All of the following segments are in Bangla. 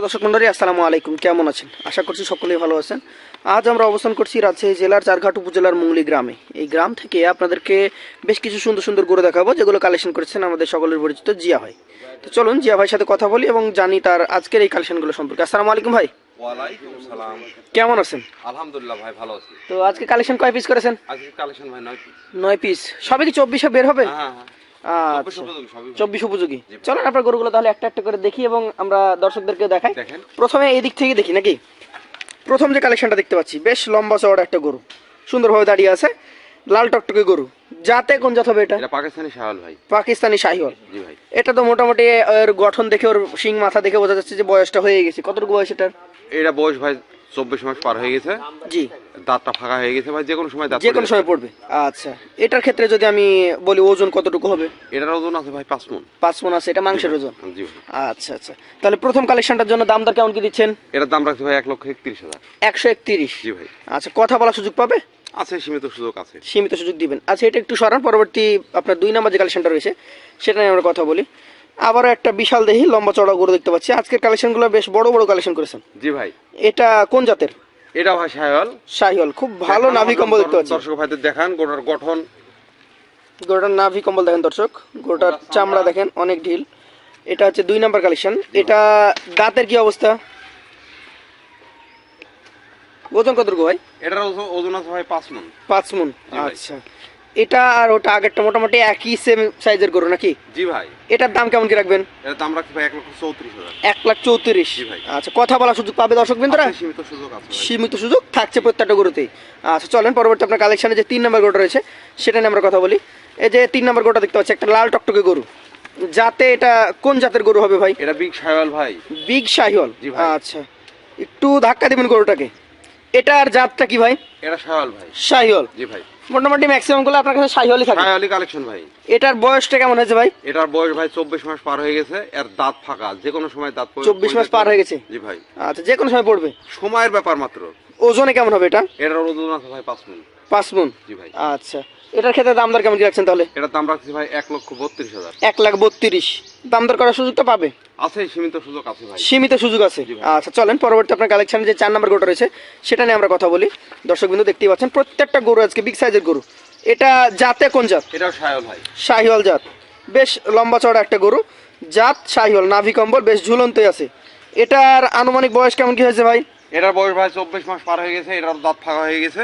প্রিয় দর্শক মন্ডলী আসসালামু আলাইকুম। কেমন আছেন? আশা করছি সকলেই ভালো আছেন। আজ আমরা অবস্থান করছি রাজশাহী জেলার চারঘাট উপজেলার মুংলি গ্রামে। এই গ্রাম থেকে আপনাদেরকে বেশ কিছু সুন্দর সুন্দর গরু দেখাবো যেগুলো কালেকশন করেছেন আমাদের সকলের পরিচিত জিয়া ভাই। তো চলুন জিয়া ভাইয়ের সাথে কথা বলি এবং জানি তার আজকের এই কালেকশনগুলো সম্পর্কে। আসসালামু আলাইকুম ভাই। সালাম। কেমন আছেন? আলহামদুলিল্লাহ ভাই ভালো আছি। তো আজকে কালেকশন কয় পিস করেছেন? আজকে কালেকশন ভাই নয় পিস সবই কি চব্বিশে বের হবে? হ্যাঁ হ্যাঁ। চব্বিশ উপযোগী সবই চব্বিশ উপযোগী। চলেন আপনার গরুগুলো তাহলে একটা একটা করে দেখি এবং আমরা দর্শকদেরকে দেখাই। প্রথমে এই দিক থেকে দেখি নাকি? প্রথম যে কালেকশনটা দেখতে পাচ্ছি বেশ লম্বা চওড়া একটা গরু। সুন্দরভাবে দাঁড়িয়ে আছে। লাল টকটকে গরু। যাতে কোন জাত হবে এটা? পাকিস্তানি ভাই। পাকিস্তানি শাহিওয়াল। জি ভাই। এটা তো মোটামুটি ওর গঠন দেখে ওর শিং মাথা দেখে বোঝা যাচ্ছে যে বয়সটা হয়ে গেছে। কতটুকু বয়স এটার? এটা বয়স ভাই চব্বিশ মাস পার হয়ে গেছে। জি। দাঁতটা ফাঁকা হয়ে গেছে ভাই যে কোনো সময় দাঁত যে কোনো সময় পড়বে। আচ্ছা এটার ক্ষেত্রে যদি আমি বলি ওজন কতটুকু হবে? এটার ওজন আছে ভাই পাঁচ মন। পাঁচ মন আছে এটা মাংসের ওজন? জি আচ্ছা আচ্ছা। তাহলে প্রথম কালেকশনটার জন্য দাম দর কেমন কি দিচ্ছেন? এটার দাম রাখছে ভাই এক লক্ষ একত্রিশ হাজার। একশো একত্রিশ? জি ভাই। আচ্ছা কথা বলার সুযোগ পাবে? আছে সীমিত সুযোগ আছে। সীমিত সুযোগ দিবেন। আচ্ছা এটা একটু সরান পরবর্তী আপনার দুই নাম্বার যে কালেকশনটা রয়েছে সেটা নিয়ে আমরা কথা বলি। আবারও একটা বিশাল দেহি লম্বা চড়া গরু দেখতে পাচ্ছি। আজকের কালেকশনগুলো বেশ বড় বড় কালেকশন করেছেন। জি ভাই। এটা কোন জাতের? এটা ভাই শাহল শাহিওয়াল খুব ভালো নাভি কম্বল দেখতে পাচ্ছি। দর্শক ভাইদের দেখান গোটার গঠন। গরুটার নাভি কম্বল দেখেন দর্শক। গরুটার চামড়া। দেখেন অনেক ঢিল। এটা হচ্ছে দুই নাম্বার কালেকশন এটা দাঁতের কি অবস্থা? ওজন কতটুকু ভাই? এটার ওজন- ওজন আছে ভাই পাঁচ মন। পাঁচ মন। আচ্ছা। এটা আর ওটা আগেরটা মোটামুটি একই সেম সাইজের গরু নাকি? জি ভাই। এটার দাম কেমন কি রাখবেন? এটার দাম রাখছে ভাই এক লক্ষ চৌত্রিশ হাজার। এক লাখ চৌত্রিশ। জি ভাই। আচ্ছা কথা বলার সুযোগ পাবে দর্শক বিন্দুরা? সীমিত সুযোগ আছে সীমিত সুযোগ থাকছে প্রত্যেকটা গরুতেই। আচ্ছা চলেন পরবর্তী আপনার কালেকশনে যে তিন নম্বর গরুটা রয়েছে সেটা নিয়ে আমরা কথা বলি। এই যে তিন নম্বর গরুটা দেখতে পাচ্ছি একটা লাল টকটকে গরু। যাতে এটা কোন জাতের গরু হবে ভাই? এটা বিগ শাহল ভাই। বিগ শাহিওয়াল জি ভাই। আচ্ছা একটু ধাক্কা দিবেন গরুটাকে। এটার জাতটা কি ভাই? এটা শাহল ভাই। শাহিওয়াল জি ভাই। মোটামুটি ম্যাক্সিমামগুলো আপনার কাছে শাহিওয়ালি থাকে। শাহিওয়ালি কালেকশন ভাই। এটার বয়সটা কেমন হয়েছে ভাই? এটার বয়স ভাই চব্বিশ মাস পার হয়ে গেছে এর দাঁত ফাঁকা। যে কোনো সময় দাঁত পড়ে- 24 মাস পার হয়ে গেছে? জি ভাই। আচ্ছা যে কোনো সময় পড়বে? সময়ের ব্যাপার মাত্র। ওজনে কেমন হবে এটা? এটার ওজন আছে ভাই পাঁচ মিনিট পাঁচ মন? জি ভাই। আচ্ছা। এটার ক্ষেত্রে দাম দর কেমন কি রাখছেন তাহলে? এটার দাম রাখছি ভাই এক লক্ষ বত্রিশ হাজার। এক লাখ বত্রিশ। দাম দর করার সুযোগটা পাবে? আছে সীমিত সুযোগ আছে ভাই। সীমিত সুযোগ আছে। আচ্ছা চলেন পরবর্তী আপনার কালেকশনে যে চার নম্বর গরুটা রয়েছে সেটা নিয়ে আমরা কথা বলি। দর্শক বিন্দু দেখতেই পাচ্ছেন প্রত্যেকটা গরু আজকে বিগ সাইজের গরু। এটা জাতে কোন জাত? এটা শাহল ভাই। শাহিওয়াল জাত। বেশ লম্বা চড়া একটা গরু। জাত শাহিওয়াল নাভি কম্বল বেশ ঝুলন্তই আছে। এটার আনুমানিক বয়স কেমন কি হয়েছে ভাই? এটার বয়স ভাই চব্বিশ মাস পার হয়ে গেছে এটার দাঁত ফাঁকা হয়ে গেছে।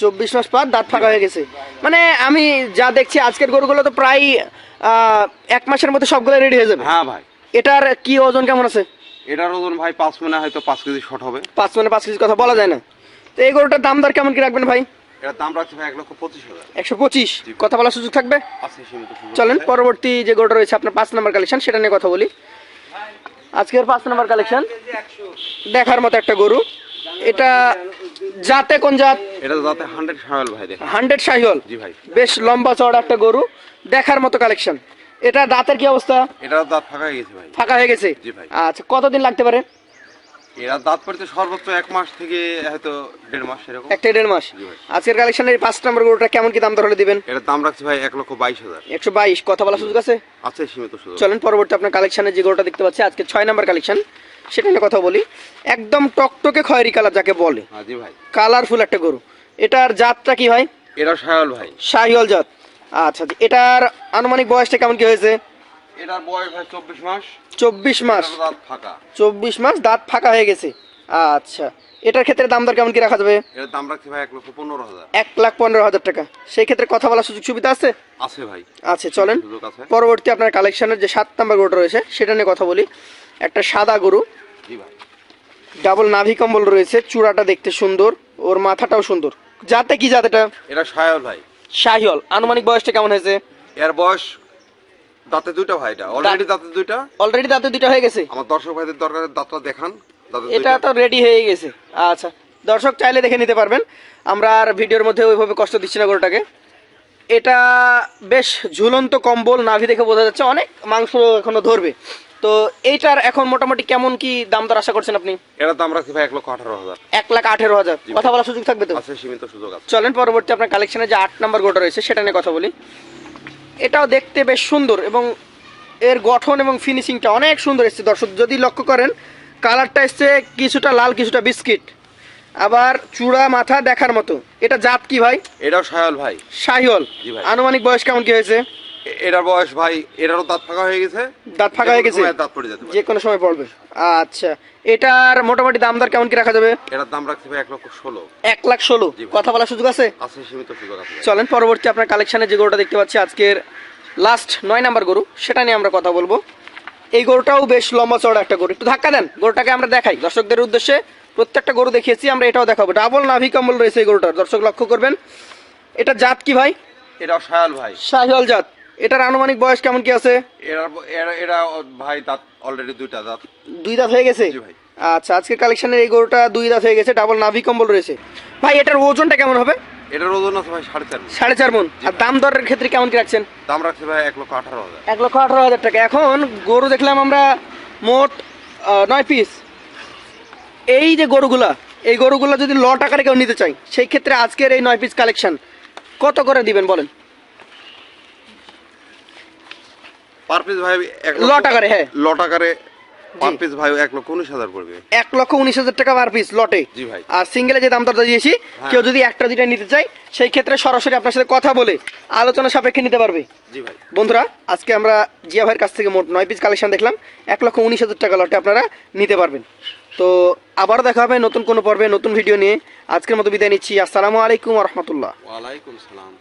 চব্বিশ মাস পর দাঁত ফাঁকা হয়ে গেছে। মানে আমি যা দেখছি আজকের গরুগুলো তো প্রায় এক মাসের মধ্যে সবগুলো রেডি হয়ে যাবে। হ্যাঁ ভাই। এটার কি ওজন কেমন আছে? এটার ওজন ভাই পাঁচ মানে হয়তো পাঁচ কেজি শর্ট হবে। পাঁচ মানে পাঁচ কেজি কথা বলা যায় না। তো এই গরুটার দাম দর কেমন কি রাখবেন ভাই? এটার দাম রাখছে ভাই এক লক্ষ পঁচিশ হাজার। একশো পঁচিশ। কথা বলার সুযোগ থাকবে? চলেন পরবর্তী যে গরুটা রয়েছে আপনার পাঁচ নম্বর কালেকশন সেটা নিয়ে কথা বলি। আজকের পাঁচ নম্বর কালেকশন দেখার মতো একটা গরু। এটা জাতে কোন জাত? এটা জাতে 100 শাহল ভাই দেখেন। 100 শাহল জি ভাই। বেশ লম্বা চওড়া একটা গরু। দেখার মতো কালেকশন এটা দাঁতের কি অবস্থা? এটা দাঁত ফাঁকা হয়ে গেছে ভাই। ফাঁকা হয়ে গেছে? জি ভাই। আচ্ছা কতদিন লাগতে পারে? এরা দাঁত পড়তে সর্বোচ্চ এক মাস থেকে হয়তো দেড় মাস এরকম। একটা দেড় মাস। আজকের কালেকশনের পাঁচ নম্বর গরুটা কেমন কি দাম হলে দিবেন? এটার দাম রাখছে ভাই এক লক্ষ বাইশ হাজার। একশো বাইশ। কথা বলার সুযোগ আছে? আছে সীমিত সুযোগ। চলেন পরবর্তী আপনার কালেকশনের যে গরুটা দেখতে পাচ্ছি আজকে ছয় নম্বর কালেকশন সেটা নিয়ে কথা বলি। একদম টকটকে খয়েরি কালার যাকে বলে। হ্যাঁ জি ভাই। কালারফুল একটা গরু। এটার জাতটা কি হয় এটা শাহল ভাই। শাহিওল জাত। আচ্ছা। এটার আনুমানিক বয়সটা কেমন কি হয়েছে? এটার বয়স ভাই চব্বিশ মাস। চব্বিশ মাস? দাঁত ফাঁকা। চব্বিশ মাস দাঁত ফাঁকা হয়ে গেছে। আচ্ছা। এটার ক্ষেত্রে দাম দর কেমন কি রাখা যাবে? এটার দাম রাখছে ভাই এক লক্ষ পনেরো হাজার। এক লাখ পনেরো হাজার টাকা। সেই ক্ষেত্রে কথা বলার সুযোগ সুবিধা আছে? আছে ভাই। আচ্ছা চলেন। পরবর্তী আপনার কালেকশনের যে সাত নম্বর গরুটা রয়েছে সেটা নিয়ে কথা বলি। একটা সাদা গরু। জি ভাই। ডাবল নাভি কম্বল রয়েছে। চূড়াটা দেখতে সুন্দর। ওর মাথাটাও সুন্দর। যাতে কি জাত এটা? এটা শাহল ভাই। শাহিওল আনুমানিক বয়সটা কেমন হয়েছে? এর বয়স দাঁতে দুইটা ভাই এটা। অলরেডি দাঁতে দুইটা? অলরেডি দাঁতে দুইটা হয়ে গেছে। আমার দর্শক ভাইদের দরকার দাঁতটা দেখান এটা তো রেডি হয়ে গেছে। আচ্ছা দর্শক চাইলে দেখে নিতে পারবেন। আমরা আর ভিডিওর মধ্যে ওইভাবে কষ্ট দিচ্ছি না গরুটাকে। এটা বেশ ঝুলন্ত কম্বল নাভি দেখে বোঝা যাচ্ছে অনেক মাংস এখনও ধরবে। তো এইটার এখন মোটামুটি কেমন কি দাম দর আশা করছেন আপনি? এটার দাম রাখছি ভাই এক লক্ষ আঠারো হাজার। এক লাখ আঠেরো হাজার। কথা বলার সুযোগ থাকবে তো? সীমিত সুযোগ চলেন পরবর্তী আপনার কালেকশনে যে আট নম্বর গোটা রয়েছে সেটা নিয়ে কথা বলি। এটাও দেখতে বেশ সুন্দর এবং এর গঠন এবং ফিনিশিংটা অনেক সুন্দর এসছে। দর্শক যদি লক্ষ্য করেন কালারটা এসছে কিছুটা লাল কিছুটা বিস্কিট আবার চূড়া মাথা দেখার মতো। এটা জাত কি ভাই? এটাও সাহল ভাই। সাহল আনুমানিক বয়স কেমন কি হয়েছে? এটার বয়স ভাই এটারও দাঁত ফাঁকা হয়ে গেছে। দাঁত ফাঁকা হয়ে গেছে? দাঁত পড়ে পারে। যে কোনো সময় পড়বে। আচ্ছা এটার মোটামুটি দাম দর কেমন কি রাখা যাবে? এটার দাম রাখছে ভাই এক লক্ষ ষোলো। এক লাখ ষোলো। কথা বলার সুযোগ আছে? আছে সীমিত সুযোগ আছে। চলেন পরবর্তী আপনার কালেকশানে যে গরুটা দেখতে পাচ্ছি আজকের লাস্ট নয় নাম্বার গরু সেটা নিয়ে আমরা কথা বলব। এই গরুটাও বেশ লম্বা চড়া একটা গরু। একটু ধাক্কা দেন গরুটাকে আমরা দেখাই। দর্শকদের উদ্দেশ্যে প্রত্যেকটা গরু দেখিয়েছি আমরা এটাও দেখাবো। ডাবল নাভি কম্বল রয়েছে এই গরুটার দর্শক লক্ষ্য করবেন। এটা জাত কি ভাই? এটা সায়াল ভাই। শাহিওয়াল জাত। এটার আনুমানিক বয়স কেমন কি আছে? এরা এরা ভাই দাঁত অলরেডি দুইটা দাঁত। দুই দাঁত হয়ে গেছে? জি ভাই। আচ্ছা আজকের কালেকশনের এই গরুটা দুই দাঁত হয়ে গেছে ডাবল নাভি কম্বল রয়েছে। ভাই এটার ওজনটা কেমন হবে? এটার ওজন আছে ভাই সাড়ে চার সাড়ে চার মন। আর দাম দরের ক্ষেত্রে কেমন কি রাখছেন? দাম রাখছে ভাই এক লক্ষ আঠারো হাজার। এক লক্ষ আঠারো হাজার টাকা। এখন গরু দেখলাম আমরা মোট নয় পিস এই যে গরুগুলা এই গরুগুলা যদি ল টাকারে কেউ নিতে চাই সেই ক্ষেত্রে আজকের এই নয় পিস কালেকশন কত করে দিবেন বলেন? পার পিস ভাই এক ল হ্যাঁ। ল টাকারে পার পিস ভাই এক লক্ষ উনিশ হাজার পড়বে। এক লক্ষ উনিশ হাজার টাকা পার পিস লটে। জি ভাই। আর সিঙ্গেলে যে দাম দিয়েছি হ্যাঁ। কেউ যদি একটা দুইটা নিতে চাই সেই ক্ষেত্রে সরাসরি আপনার সাথে কথা বলে আলোচনা সাপেক্ষে নিতে পারবে। জি ভাই। বন্ধুরা আজকে আমরা জিয়া ভাইয়ের কাছ থেকে মোট নয় পিস কালেকশন দেখলাম। এক লক্ষ উনিশ হাজার টাকা লটে আপনারা নিতে পারবেন। তো আবার দেখা হবে নতুন কোনো পর্বে নতুন ভিডিও নিয়ে। আজকের মতো বিদায় নিচ্ছি। আসসালামু আলাইকুম রহমতুল্লাহ। ওয়ালাইকুম সালাম।